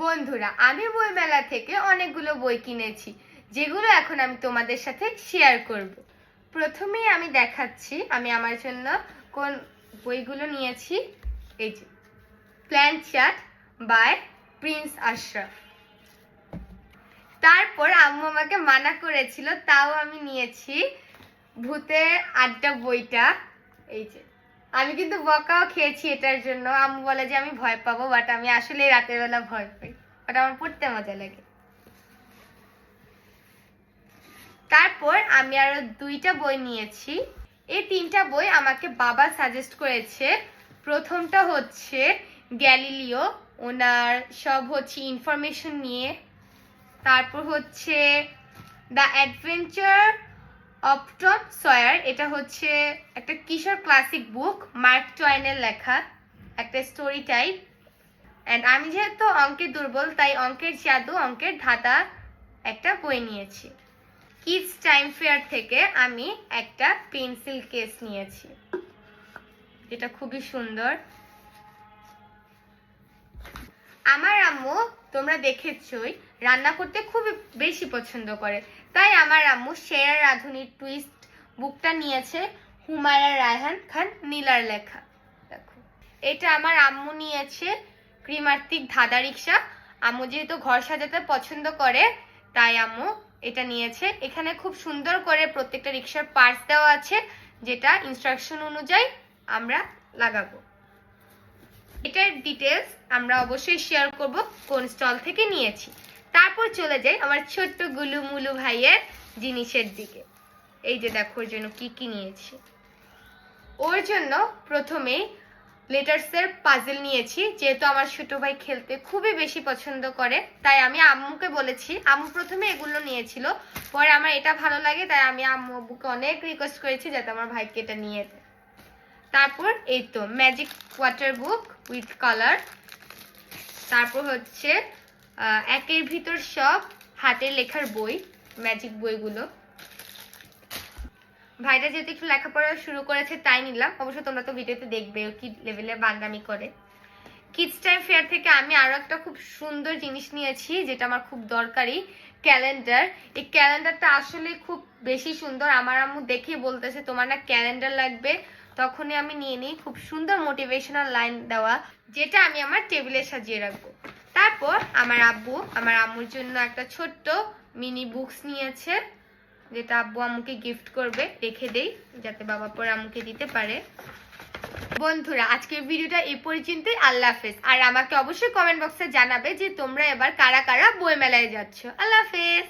বন্ধুরা, আমি বইমেলা থেকে অনেকগুলো বই কিনেছি, যেগুলো এখন আমি তোমাদের সাথে শেয়ার করব। প্রথমেই আমি দেখাচ্ছি, আমি আমার জন্য কোন বইগুলো নিয়েছি, এই যে plan chart by Prince Ashraf তারপর আম্মু আমাকে মানা করেছিল, তাও আমি নিয়েছি, ভূতের আড্ডা বইটা, এই যে। আমি কিন্তু বকাও খেয়েছি এটার জন্য। আম্মু বলে যে আমি ভয় পাবো বাট আমি আসলে রাতের বেলা ভয় পাই। বাট আমার পড়তে মজা লাগে। তারপর আমি আরও দুইটা বই নিয়েছি। এই তিনটা বই আমাকে বাবা সাজেস্ট করেছে। প্রথমটা হচ্ছে গ্যালিলিও। ওনার সব হচ্ছে ইনফরমেশন নিয়ে। তারপর হচ্ছে the adventure of Tom Sawyer, এটা হচ্ছে একটা কিশোর ক্লাসিক বুক, মার্ক টয়েনের লেখা, একটা স্টোরি টাইপ অ্যান্ড আমি যেহেতু অঙ্কে দুর্বল, তাই অঙ্কের জাদু, অঙ্কের ধাঁধা একটা বই নিয়েছি। কিডস টাইম ফেয়ার থেকে আমি একটা পেন্সিল কেস নিয়েছি। এটা খুবই সুন্দর। আমার আম্মু তোমরা দেখেছই, রান্না করতে খুব বেশি পছন্দ করে। তাই আমার আম্মু সেরা রাধুনির টুইস্ট বুকটা নিয়েছে, হুমায়রা রায়হান খান, নীলার লেখা। দেখো। এটা আমার আম্মু নিয়েছে ক্রিমার্তিক ধাঁধা রিক্সা। আম্মু যেহেতু ঘর সাজাতে পছন্দ করে, তাই আম্মু এটা নিয়েছে। এখানে খুব সুন্দর করে প্রত্যেকটা রিক্সার পার্টস দেওয়া আছে, যেটা ইনস্ট্রাকশন অনুযায়ী আমরা লাগাবো। এটার ডিটেলস আমরা অবশ্যই শেয়ার করব কোন স্টল থেকে নিয়েছি। তারপর চলে যাই আমার ছোট্ট গুলু মুলু ভাইয়ের জিনিসের দিকে। এই যে দেখো, ওর জন্য কি কি নিয়েছি। ওর জন্য প্রথমে লেটার্সের পাজেল নিয়েছি, যেহেতু আমার ছোট ভাই খেলতে খুবই বেশি পছন্দ করে, তাই আমি আম্মুকে বলেছি। আম্মু প্রথমে এগুলো নিয়েছিল, পরে আমার এটা ভালো লাগে, তাই আমি আম্মু আব্বুকে অনেক রিকোয়েস্ট করেছি যাতে আমার ভাইকে এটা নিয়ে দেয়। তারপর এই তো magic water book with colour তারপর হচ্ছে একের ভিতর সব হাতের লেখার বই ম্যাজিক বইগুলো। ভাইটা যেহেতু একটু লেখাপড়া শুরু করেছে, তাই নিলাম। অবশ্য তোমরা তো ভিডিওতে দেখবে কি লেভেলে বান্দামি করে। কিডস টাইম ফেয়ার থেকে আমি আরও একটা খুব সুন্দর জিনিস নিয়েছি, যেটা আমার খুব দরকারি ক্যালেন্ডার এই ক্যালেন্ডারটা আসলে খুব বেশি সুন্দর। আমার আম্মু দেখেই বলতেছে, তোমার না ক্যালেন্ডার লাগবে তখনই আমি নিয়ে নিই খুব সুন্দর মোটিভেশনাল লাইন দেওয়া, যেটা আমি আমার টেবিলে সাজিয়ে রাখব। তারপর আমার আব্বু, আমার আম্মুর জন্য একটা ছোট্ট মিনি বুকস নিয়েছে, যেটা আব্বু আম্মুকে গিফট করবে, রেখে দেই, যাতে বাবা পরে আম্মুকে দিতে পারে। বন্ধুরা, আজকের ভিডিওটা এই পর্যন্তই। আল্লাহ হাফেজ। আর আমাকে অবশ্যই কমেন্ট বক্সে জানাবে যে তোমরা এবার কারা কারা বই মেলায় যাচ্ছ। আল্লাহ হাফেজ।